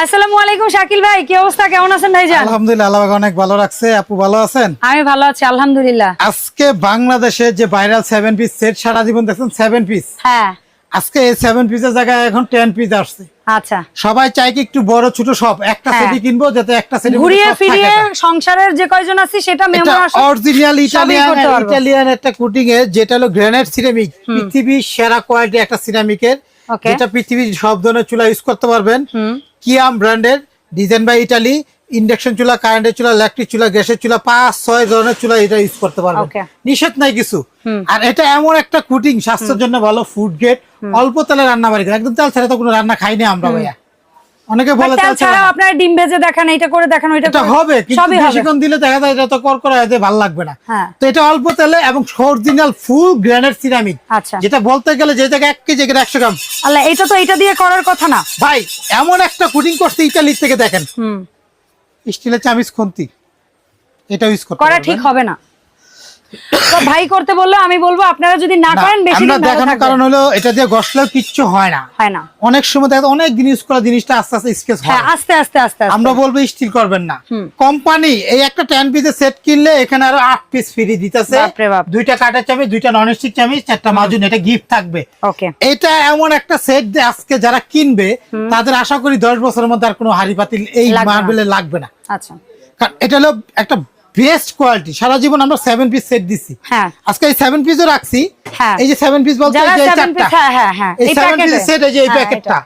আসসালামু আলাইকুম শাকিল ভাই কি অবস্থা? কেমন আছেন ভাইজান? আলহামদুলিল্লাহ আল্লাহ অনেক ভালো রাখছে। আপু ভালো আছেন? আমি ভালো আছি আলহামদুলিল্লাহ। আজকে বাংলাদেশে যে ভাইরাল সেভেন পিস সেট সারা জীবন দেখছেন সেভেন পিস হ্যাঁ। আজকে এই সেভেন পিসের জায়গায় এখন টেন পিস আসছে। আচ্ছা। সবাই চাই কি একটু বড় ছোট সব। একটা হ্যাঁ। সেটই কিনবো যাতে একটা সেট ঘুরিয়ে ফিরিয়ে সংসারের যে কয়জন আছি সেটা মেমো অরিজিনাল ইটালিয়ান করতে পারব। ইটালিয়ান একটা কুটিং এর যেটা হলো গ্রানাইট সিরামিক পৃথিবীর সেরা কোয়ালিটি একটা সিরামিকের. যেটা পৃথিবীর সব ধরনের চুলা ইউজ করতে পারবেন। কিয়াম ব্র্যান্ডের ডিজাইন বাই ইটালি ইন্ডাকশন চুলা কারেন্টের চুলা ইলেকট্রিক চুলা গ্যাসের চুলা পাঁচ ছয় ধরনের চুলা এটা ইউজ করতে পারবেন। নিষেধ নাই কিছু। আর এটা এমন একটা কুটিং স্বাস্থ্যের জন্য ভালো ফুড গ্রেড অল্প তেলে রান্না বাড়ি। একদম তেল ছাড়া তো কোনো রান্না খাইনি আমরা ভাইয়া। অনেকে বলে তেল তেল ছাড়াও আপনার ডিম ভেজে দেখান এটা করে দেখান ওইটা এটা হবে কিন্তু বেশিক্ষণ দিলে দেখা যায় এটা তো কর হয়ে ভালো লাগবে না। হ্যাঁ। তো এটা অল্প তেলে এবং অরিজিনাল ফুল গ্রানাইট সিরামিক আচ্ছা। যেটা বলতে গেলে যে জায়গায় এক কেজি এখানে একশো গ্রাম। আল্লাহ এটা তো এটা দিয়ে করার কথা না। ভাই এমন একটা কুটিং করছে ইটালির থেকে দেখেন। হুম। স্টিলের চামিচ খুন্তি। এটা ইউজ করতে করা ঠিক হবে না। ভাই করতে বলল আমি বলব আপনারা যদি না করেন বেশি দিন দেখানোর কারণ হলো এটা দিয়ে ঘষলেও কিচ্ছু হয় না। হয় না। অনেক সময় দেখা অনেক দিন ইউজ করা জিনিসটা আস্তে আস্তে স্কেচ হয়। হ্যাঁ আস্তে আস্তে আস্তে। আমরা বলব স্টিল করবেন না। কোম্পানি এই একটা টেন পিসের সেট কিনলে এখানে আরও আট পিস ফ্রি দিতেছে। দুইটা কাটার চামিচ দুইটা নন স্টিক চামিচ চারটা মাজুন এটা গিফট থাকবে। ওকে এটা এমন একটা সেট যে আজকে যারা কিনবে তাদের আশা করি দশ বছরের মধ্যে আর কোনো হাড়ি পাতিল এই। মার্বেলে লাগবে না। আচ্ছা। কারণ এটা হলো একটা বেস্ট কোয়ালিটি সারা জীবন আমরা সেভেন পিস সেট দিছি। হ্যাঁ। আজকে এই সেভেন পিসও রাখছি। হ্যাঁ। এই যে সেভেন পিস বলতে এই যে চারটা। হ্যাঁ, হ্যাঁ, হ্যাঁ, এই 7 পিস সেট এই যে এই হ্যাঁ, প্যাকেটটা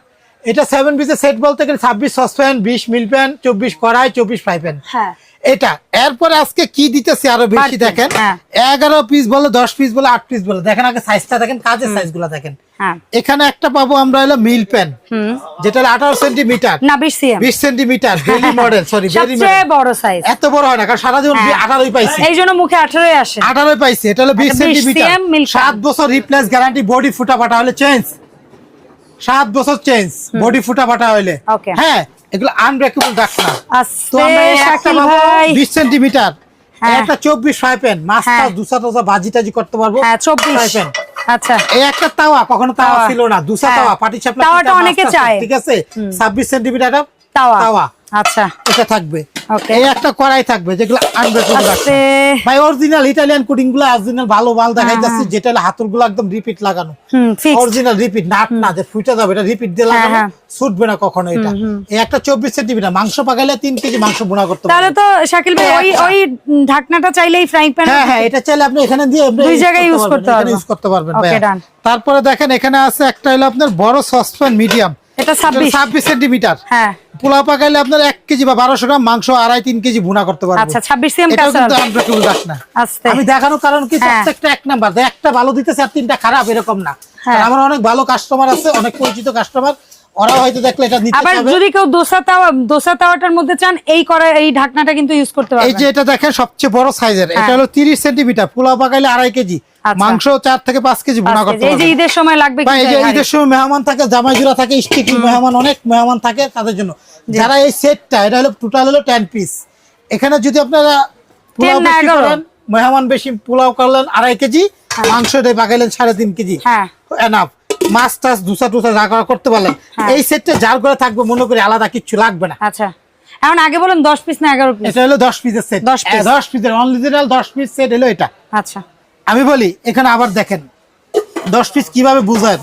এটা। সেভেন পিসের সেট বলতে গেলে ছাব্বিশ সসপ্যান বিশ মিল প্যান চব্বিশ কড়াই চব্বিশ ফ্রাই প্যান হ্যাঁ। এটা। এরপরে আজকে কি দিতেছে আরও বেশি দেখেন? হ্যাঁ। এগারো পিস বলে দশ পিস বলে আট পিস বলে। দেখেন আগে সাইজটা দেখেন কাজের সাইজগুলা দেখেন। হ্যাঁ। এখানে একটা পাবো আমরা হলো মিল প্যান যেটা হলো আঠারো সেন্টিমিটার না বিশ centimetre very model sorry very বড় সাইজ এত বড় হয় না কারণ সারা জীবন আঠারোই পাইছি। এই জন্য মুখে আঠারোই আসে। আঠারোই পাইছি এটা হলো বিশ আচ্ছা, 20 সেন্টিমিটার সাত বছর রিপ্লেস গ্যারান্টি বডি ফুটা ফাটা হলে চেঞ্জ সাত বছর চেঞ্জ বডি ফুটা ফাটা হলে। Okay. হ্যাঁ এগুলো আনব্রেকেবল ডাক্তার তো আমরা একটা পাবো ভাই বিশ সেন্টিমিটার হ্যাঁ। একটা চব্বিশ ফ্রাই প্যান মাছটা হ্যাঁ। দুসা টুসা ভাজি টাজি করতে পারব হ্যাঁ ফ্রাই প্যান আচ্ছা এই একটা তাওয়া কখনো তাওয়া। ছিল না দুসা হ্যাঁ। তাওয়া পাটি চাপলা তাওয়াটা অনেকে চায়। ঠিক আছে ছাব্বিশ সেন্টিমিটার তাওয়া তাওয়া আচ্ছা এটা থাকবে. এই একটা কড়াই থাকবে যেগুলো আস্তে। ভাই অরিজিনাল ইটালিয়ান কুটিংগুলো অরিজিনাল ভালো দেখাই যাচ্ছে যেটা হলো হাতুরগুলো একদম রিপিট লাগানো। অরিজিনাল রিপিট নাট না যে ফুটে যাবে এটা রিপিট দিয়ে হ্যাঁ, লাগানো হ্যাঁ। ছুটবে না কখনো এটা। এই একটা চব্বিশ সেন্টিমিটার মাংস পাকাইলে তিন কেজি মাংস বোনা করতে তাহলে তো শাকিল ভাই ওই। ওই ঢাকনাটা চাইলেই ফ্রাই প্যান হ্যাঁ হ্যাঁ এটা চাইলে আপনি এখানে দিয়ে দুই জায়গায় use করতে এখানে পারব। ইউজ করতে পারবেন তারপরে দেখেন এখানে আছে একটা হলো আপনার বড় সসপ্যান মিডিয়াম এটা সেন্টিমিটার। হ্যাঁ। পাকাইলে আপনার এক কেজি বা গ্রাম মাংস আড়াই তিন কেজি ভুনা করতে পারবেন আচ্ছা সিএম কিন্তু না। আমি দেখানোর কারণ কি হ্যাঁ। প্রত্যেকটা এক নাম্বার। একটা ভালো দিতেছে আর তিনটা খারাপ এরকম না। হ্যাঁ। আমার অনেক ভালো কাস্টমার আছে অনেক পরিচিত কাস্টমার ওরা হয়তো দেখলে এটা নিতে আবার যদি কেউ দোসা তাওয়া দোসা তাওয়াটার মধ্যে চান এই করা এই ঢাকনাটা কিন্তু ইউজ করতে এই যে এটা দেখেন সবচেয়ে বড় সাইজের। এটা হলো তিরিশ সেন্টিমিটার পোলাও পাকাইলে আড়াই কেজি হ্যাঁ। আচ্ছা। মাংস চার থেকে পাঁচ কেজি ভুনা করতে এই যে ঈদের সময় লাগবে বা এই যে ঈদের সময় মেহমান থাকে জামাই জোড়া থাকে স্টিকি মেহমান অনেক মেহমান থাকে তাদের জন্য। যারা এই সেটটা এটা হলো টোটাল হলো টেন পিস এখানে যদি আপনারা পোলাও বেশি করেন মেহমান বেশি পোলাও করলেন আড়াই কেজি মাংস এটা পাকাইলেন সাড়ে তিন কেজি। হ্যাঁ। এনাফ মাছ টাছ দুসা টুসা যা করা করতে পারলেন হ্যাঁ। এই সেটটা যার করে থাকবে মনে করি আলাদা কিচ্ছু লাগবে না। আচ্ছা। এখন আগে বলুন দশ পিস না এগারো পিস এটা হলো দশ পিসের সেট 10 পিসের অনলিজিনাল দশ পিস সেট হলো এটা। আচ্ছা। আমি বলি এখানে আবার দেখেন দশ পিস কীভাবে বুঝেন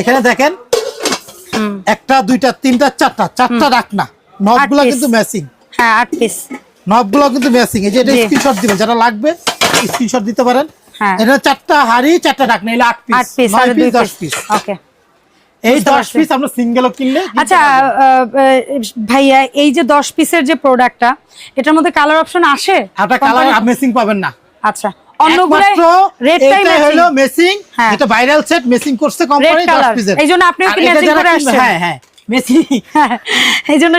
এখানে দেখেন একটা দুইটা তিনটা চারটা চারটা রাখ না। নবগুলো কিন্তু ম্যাচিং হ্যাঁ আট পিস নবগুলো কিন্তু ম্যাচিং এই যে এটা। স্ক্রিনশট দিবেন যারা লাগবে স্ক্রিনশট দিতে পারেন। এটা চারটা হাড়ি চারটা এলে আট পিস পিস নয় দশ পিস ওকে এই বুঝতে দশ পারছি। পিস আমরা সিঙ্গেলও কিনলে আচ্ছা ভাইয়া এই যে দশ পিসের যে প্রোডাক্টটা এটার মধ্যে কালার অপশন আসে? কালার মেসিং পাবেন না। আচ্ছা। হ্যাঁ। যেটা ভাইরাল সেট মেসিং করছে কোম্পানি 10 পিসের এই জন্য আপনিও কি এটা করে আসছেন? হ্যাঁ হ্যাঁ মেসিং এই জন্য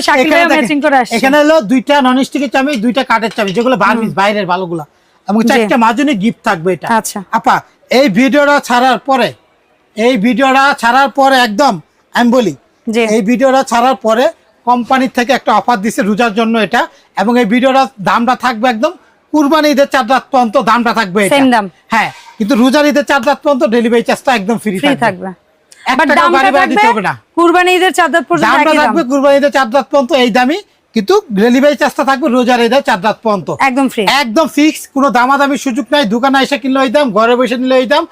এখানে হলো দুইটা নন স্টিকের চামচ দুইটা কাঠের চামচ যেগুলো বাইরের ভালোগুলো এবং চারটা মাজনে গিফট থাকবে এটা। আচ্ছা। আপা এই ভিডিওটা ছাড়ার পরে এই ভিডিওটা ছাড়ার পরে একদম আমি বলি। এই ভিডিওটা ছাড়ার পরে কোম্পানির থেকে একটা অফার দিছে রোজার জন্য এটা এবং এই ভিডিওটা দামটা থাকবে একদম কুরবানি ঈদের চার রাত পর্যন্ত দামটা থাকবে। হ্যাঁ কিন্তু রোজার ঈদের চার রাত পর্যন্ত ডেলিভারি চার্জটা একদম ফ্রি থাকবে। কুরবানি ঈদের চার রাত পর্যন্ত এই দামি কিন্তু ডেলিভারি চার্জটা থাকবে রোজার এই দাম চার রাত পর্যন্ত। একদম ফ্রি একদম ফিক্স কোনো দামাদামি সুযোগ নাই দোকানে এসে কিনলে ওই দাম ঘরে বসে নিলে ওই দাম।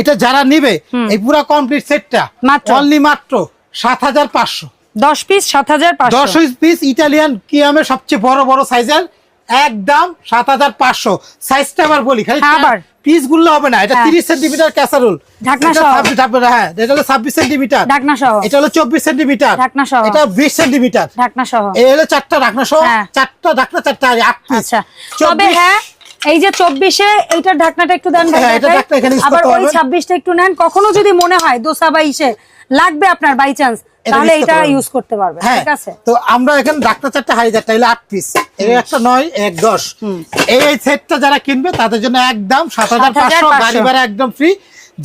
এটা যারা নিবে এই পুরো কমপ্লিট সেটটা? অনলি মাত্র সাত হাজার পাঁচশো। দশ পিস সাত হাজার দশ পিস ইটালিয়ান কিয়ামের সবচেয়ে বড় বড় সাইজের একদম সাত হাজার পাঁচশো। সাইজটা আবার বলি খালি হ্যাঁ, আবার। পিসগুলো হবে না এটা হ্যাঁ। তিরিশ সেন্টিমিটার ক্যাসারোল। 26 ঢাকনা, হ্যাঁ এটা হলো ছাব্বিশ সেন্টিমিটার ঢাকনা সহ। এটা হলো চব্বিশ সেন্টিমিটার ঢাকনা সহ। এটা বিশ সেন্টিমিটার ঢাকনা সহ। এই হলো চারটা ঢাকনা সহ। হ্যাঁ। চারটা ঢাকনা চারটা আট পিস আচ্ছা। তবে হ্যাঁ এই যে চব্বিশে ঢাকনাটা একটু দেন হ্যাঁ, আবার ওই ছাব্বিশটা একটু নেন। কখনো যদি মনে হয় দোসা বা ইসে লাগবে আপনার বাই চান্স তাহলে এটা ইউজ করতে পারবে হ্যাঁ ঠিক আছে? তো আমরা এখানে ডাক্তার চারটা হাই চারটা আট পিস এর একটা নয় এক দশ। এই এই সেটটা যারা কিনবে তাদের জন্য একদম সাত হাজার পাঁচশো গাড়ি ভাড়া একদম ফ্রি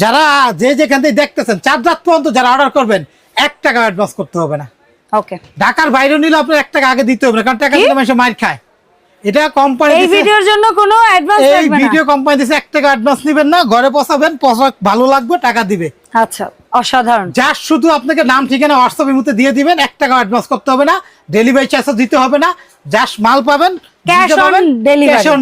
যারা যে যেখান থেকে দেখতেছেন চার রাত পর্যন্ত যারা অর্ডার করবেন এক টাকা অ্যাডভান্স করতে হবে না। ওকে ঢাকার বাইরে নিলে আপনার এক টাকা আগে দিতে হবে না কারণ টাকা? দিলে মানুষ মার খায়। এটা কোম্পানি এই ভিডিওর জন্য কোনো অ্যাডভান্স এই লাগবে না? ভিডিও কোম্পানি দিছে টাকা অ্যাডভান্স নেবেন না ঘরে পৌঁছাবেন পৌঁছা ভালো লাগবে টাকা দিবে। আচ্ছা। অসাধারণ। যার শুধু আপনাকে নাম ঠিকানা হোয়াটসঅ্যাপের মধ্যে দিয়ে দিবেন এক টাকা অ্যাডভান্স করতে হবে না ডেলিভারি চার্জও দিতে হবে না যাস মাল পাবেন. ক্যাশ অন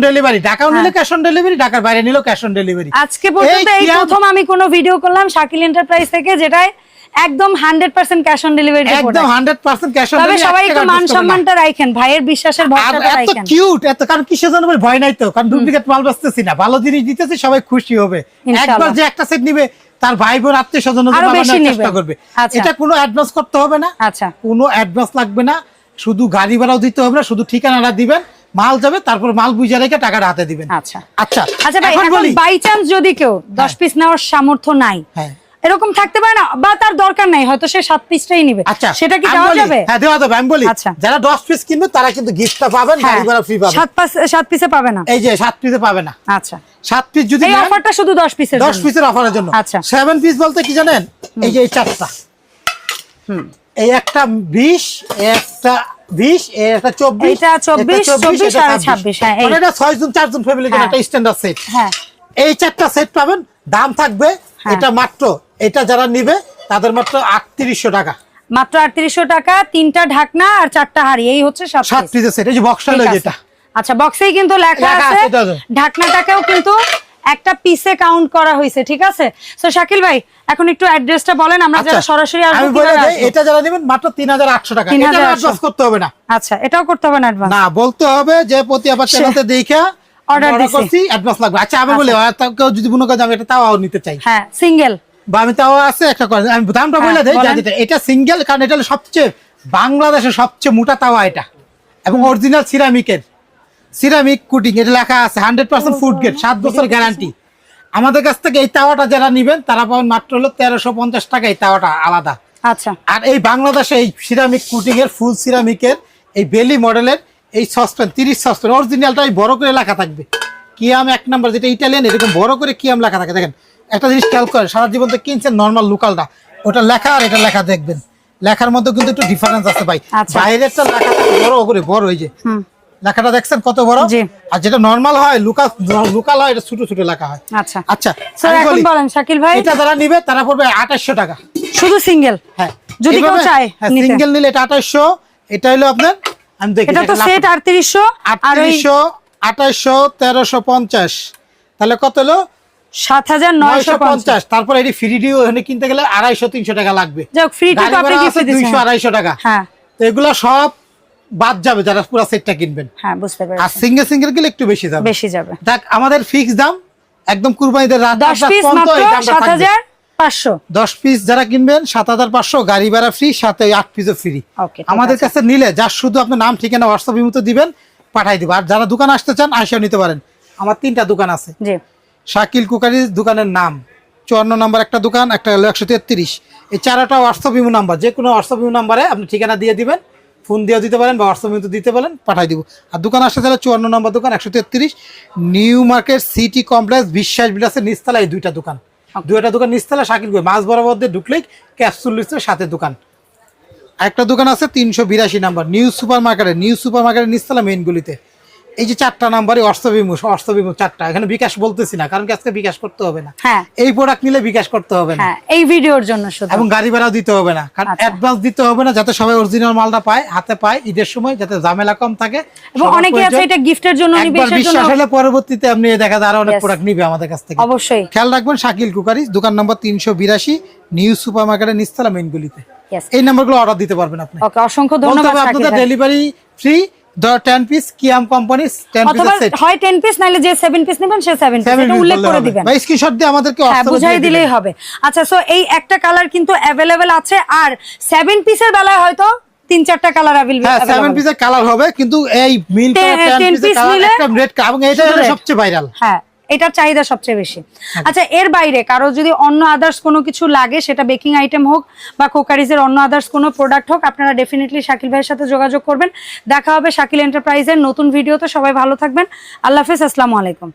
ডেলিভারি নিলে ক্যাশ অন ডেলিভারি ঢাকার বাইরে নিলেও ক্যাশ অন ডেলিভারি আজকে পর্যন্ত এই প্রথম আমি কোনো ভিডিও করলাম শাকিল এন্টারপ্রাইজ থেকে যেটাই একদম hundred percent cash on delivery একদম হান্ড্রেড পার্সেন্ট ক্যাশ অন তবে সবাই একটু মান সম্মানটা রাখেন ভাইয়ের বিশ্বাসের এত রাখেন কিউট এত কারণ কিসের জন্য ভয় নাই তো? কারণ ডুপ্লিকেট মাল বেচতেছি না ভালো জিনিস দিতেছি সবাই খুশি হবে। একবার যে একটা সেট নিবে তার ভাই বোন আত্মীয় স্বজন চেষ্টা করবে। আচ্ছা। এটা কোনো অ্যাডভান্স করতে হবে না। আচ্ছা। কোনো অ্যাডভান্স লাগবে না। শুধু গাড়ি ভাড়াও দিতে হবে না শুধু ঠিকানাটা দিবেন। মাল যাবে তারপর মাল বুঝে রেখে টাকাটা হাতে দিবেন। আচ্ছা। আচ্ছা আচ্ছা ভাই এখন এখন বাই চান্স যদি কেউ দশ পিস নেওয়ার সামর্থ্য নাই হ্যাঁ। এরকম থাকতে পারে না বা তার দরকার নাই হয়তো সে সাত পিসটাই নিবে। আচ্ছা সেটা কি দেওয়া যাবে? হ্যাঁ দেওয়া যাবে আমি বলি। আচ্ছা। যারা দশ পিস কিনবে তারা কিন্তু গিফটটা পাবেন হ্যাঁ, গাড়ি ভাড়া ফ্রি পাবেন। সাত পাঁচ সাত পিসে পাবে না। এই যে সাত পিসে পাবে না। আচ্ছা। সাত পিস যদি এই অফারটা শুধু দশ পিসের দশ পিসের অফারের জন্য। আচ্ছা। সেভেন পিস বলতে কি জানেন? এই যে এই চারটা। এই একটা বিশ একটা বিশ একটা চব্বিশ এইটা 24, একটা 24, এটা আর 26, হ্যাঁ, এটা হ্যাঁ। একটা স্ট্যান্ডার্ড সেট হ্যাঁ। এই চারটা সেট পাবেন দাম থাকবে। এটা মাত্র এটা যারা নিবে তাদের মাত্র আটত্রিশশো টাকা। মাত্র আটত্রিশশো টাকা তিনটা ঢাকনা আর চারটা হাড়ি। এই হচ্ছে সাত যে বক্সটা। যেটা। আচ্ছা বক্সেই কিন্তু লেখা আছে। ঢাকনাটাকেও কিন্তু একটা পিসে কাউন্ট করা হয়েছে ঠিক আছে? তো শাকিল ভাই এখন একটু অ্যাড্রেসটা বলেন আমরা যারা আচ্ছা, সরাসরি আমি বলে দেই এটা যারা নেবেন মাত্র তিন হাজার আটশো টাকা। 3,800 এটা অ্যাডভান্স করতে হবে না। আচ্ছা এটাও করতে হবে না অ্যাডভান্স না বলতে হবে যে প্রতি আবার চ্যানেলতে দেখা অর্ডার দিছি। অ্যাডভান্স লাগবে। আচ্ছা আমি বলি আর তাও কেউ যদি করে যে আমি এটা তাও নিতে চাই। হ্যাঁ সিঙ্গেল বা আমি তাও আছে একটা আমি দামটা হ্যাঁ, বলে দেই। এটা সিঙ্গেল কারণ এটা সবচেয়ে বাংলাদেশের সবচেয়ে মোটা তাওয়া এটা। এবং অরিজিনাল সিরামিকের সিরামিক কুটিং এটা লেখা আছে হান্ড্রেড পার্সেন্ট ফুড সাত বছর গ্যারান্টি আমাদের কাছ থেকে এই তাওয়াটা যারা নিবেন তারা পাবেন মাত্র হলো তেরোশো পঞ্চাশ টাকা এই তাওয়াটা আলাদা। আচ্ছা। আর এই বাংলাদেশে এই সিরামিক কুটিং এর ফুল সিরামিকের এই বেলি মডেলের এই সসপ্যান তিরিশ সসপ্যান অরিজিনালটা এই বড় করে লেখা থাকবে। কিয়াম এক নাম্বার যেটা ইটালিয়ান এরকম বড় করে কিয়াম লেখা থাকে। দেখেন একটা জিনিস খেয়াল করে সারা জীবন তো কিনছেন নর্মাল লোকালটা। ওটা লেখা আর এটা লেখা দেখবেন। লেখার মধ্যে কিন্তু একটু ডিফারেন্স আছে ভাই। আচ্ছা। বাইরেরটা লেখা বড় করে বড় এই যে। লেখাটা দেখছেন কত বড়? আর যেটা নর্মাল হয় লোকাল লোকাল হয় এটা ছোট ছোট লেখা হয়। আচ্ছা। আচ্ছা স্যার এখন বলেন শাকিল ভাই। এটা যারা নিবে তারা পড়বে আঠাশশো টাকা। শুধু সিঙ্গেল হ্যাঁ। যদি কেউ চায়। সিঙ্গেল নিলে এটা আঠাশশো এটা হলো আপনার আমি দেখি এটা তো সেট আটত্রিশশো আর ওই আটত্রিশশো আঠাশশো তেরোশো পঞ্চাশ। তাহলে কত হলো? তারপর এটি ফ্রি ডিও এখানে কিনতে গেলে টাকা লাগবে। যাক ফ্রি আপনি টাকা। হ্যাঁ। তো এগুলো সব বাদ যাবে যারা পুরো সেটটা কিনবেন। হ্যাঁ বুঝতে আর সিঙ্গেল সিঙ্গেল গেলে একটু বেশি যাবে। বেশি যাবে। দেখ আমাদের ফিক্স দাম একদম কুরবানিদের রাত পিস মাত্র যারা কিনবেন গাড়ি ভাড়া ফ্রি সাথে আট পিসও ফ্রি আমাদের কাছে নিলে যার শুধু আপনার নাম ঠিকানা হোয়াটসঅ্যাপ মতো দিবেন পাঠাই দিব। আর যারা দোকান আসতে চান আসেও নিতে পারেন। আমার তিনটা দোকান আছে। জি। শাকিল কুকারি দোকানের নাম। চুয়ান্ন নাম্বার একটা দোকান একটা হলো একশো তেত্রিশ। এই চারটা হোয়াটসঅ্যাপ ইমো নাম্বার যে কোনো হোয়াটসঅ্যাপ ইমো নাম্বারে আপনি ঠিকানা দিয়ে দিবেন ফোন দিয়েও দিতে পারেন বা হোয়াটসঅ্যাপ দিতে পারেন পাঠাই দিব। আর দোকান আসতে চাইলে চুয়ান্ন নম্বর দোকান একশো তেত্রিশ। নিউ মার্কেট সিটি কমপ্লেক্স বিশ্বাস বিলাসের নিচতলা এই দুইটা দোকান। দুইটা দোকান নিচতলা শাকিল কুকারি মাছ বরাবর দিয়ে ঢুকলেই ক্যাপসুল লিস্টের সাথে দোকান। একটা দোকান আছে তিনশো বিরাশি নাম্বার নিউ সুপার মার্কেটে নিউ সুপার মার্কেটের নিচতলা মেইন গুলিতে। এই যে চারটা নাম্বারই অর্থবিমু অর্থবিমু চারটা। এখানে বিকাশ বলতেছি না কারণ কি আজকে বিকাশ করতে হবে না। হ্যাঁ। এই প্রোডাক্ট নিলে বিকাশ করতে হবে না। হ্যাঁ এই ভিডিওর জন্য শুধু। এবং গাড়ি ভাড়াও দিতে হবে না কারণ আচ্ছা। অ্যাডভান্স দিতে হবে না যাতে সবাই অরিজিনাল মালটা পায় হাতে পায় ঈদের সময় যাতে ঝামেলা কম থাকে এবং অনেকে আছে এটা গিফটের জন্য নিবে এটার জন্য বিশ্বাস হলে পরবর্তীতে আপনি দেখা যায় আরও অনেক প্রোডাক্ট নিবে আমাদের কাছ থেকে। অবশ্যই। খেয়াল রাখবেন শাকিল কুকারি দোকান নম্বর তিনশো বিরাশি নিউ সুপার মার্কেটের নিস্তলা মেইন গুলিতে. এই নাম্বারগুলো অর্ডার দিতে পারবেন আপনি। ওকে অসংখ্য ধন্যবাদ আপনাদের ডেলিভারি ফ্রি টেন পিস কিয়াম কোম্পানি 10 পিস সেট হয় টেন পিস নাইলে যে 7 পিস নেবেন সে 7 পিস এটা উল্লেখ করে দিবেন। ভাই স্ক্রিনশট দিয়ে আমাদেরকে হ্যাঁ এ বুঝাই দিলেই হবে। আচ্ছা সো এই একটা কালার কিন্তু অ্যাভেলেবেল আছে আর সেভেন পিসের বেলায় হয়তো তিন চারটা কালার হ্যাঁ সেভেন পিসের কালার হবে কিন্তু এই কালার পিসের কালার নিলে একটা রেড এবং এটা হলো সবচেয়ে ভাইরাল হ্যাঁ। এটার চাহিদা সবচেয়ে বেশি। আচ্ছা এর বাইরে কারও যদি অন্য আদার্স কোনো কিছু লাগে, সেটা বেকিং আইটেম হোক বা কোকারিজের অন্য আদার্স কোনো প্রোডাক্ট হোক, আপনারা ডেফিনেটলি শাকিল ভাইয়ের সাথে যোগাযোগ করবেন। দেখা হবে শাকিল এন্টারপ্রাইজের নতুন ভিডিওতে সবাই ভালো থাকবেন। আল্লাহ হাফেজ, আসসালামু আলাইকুম।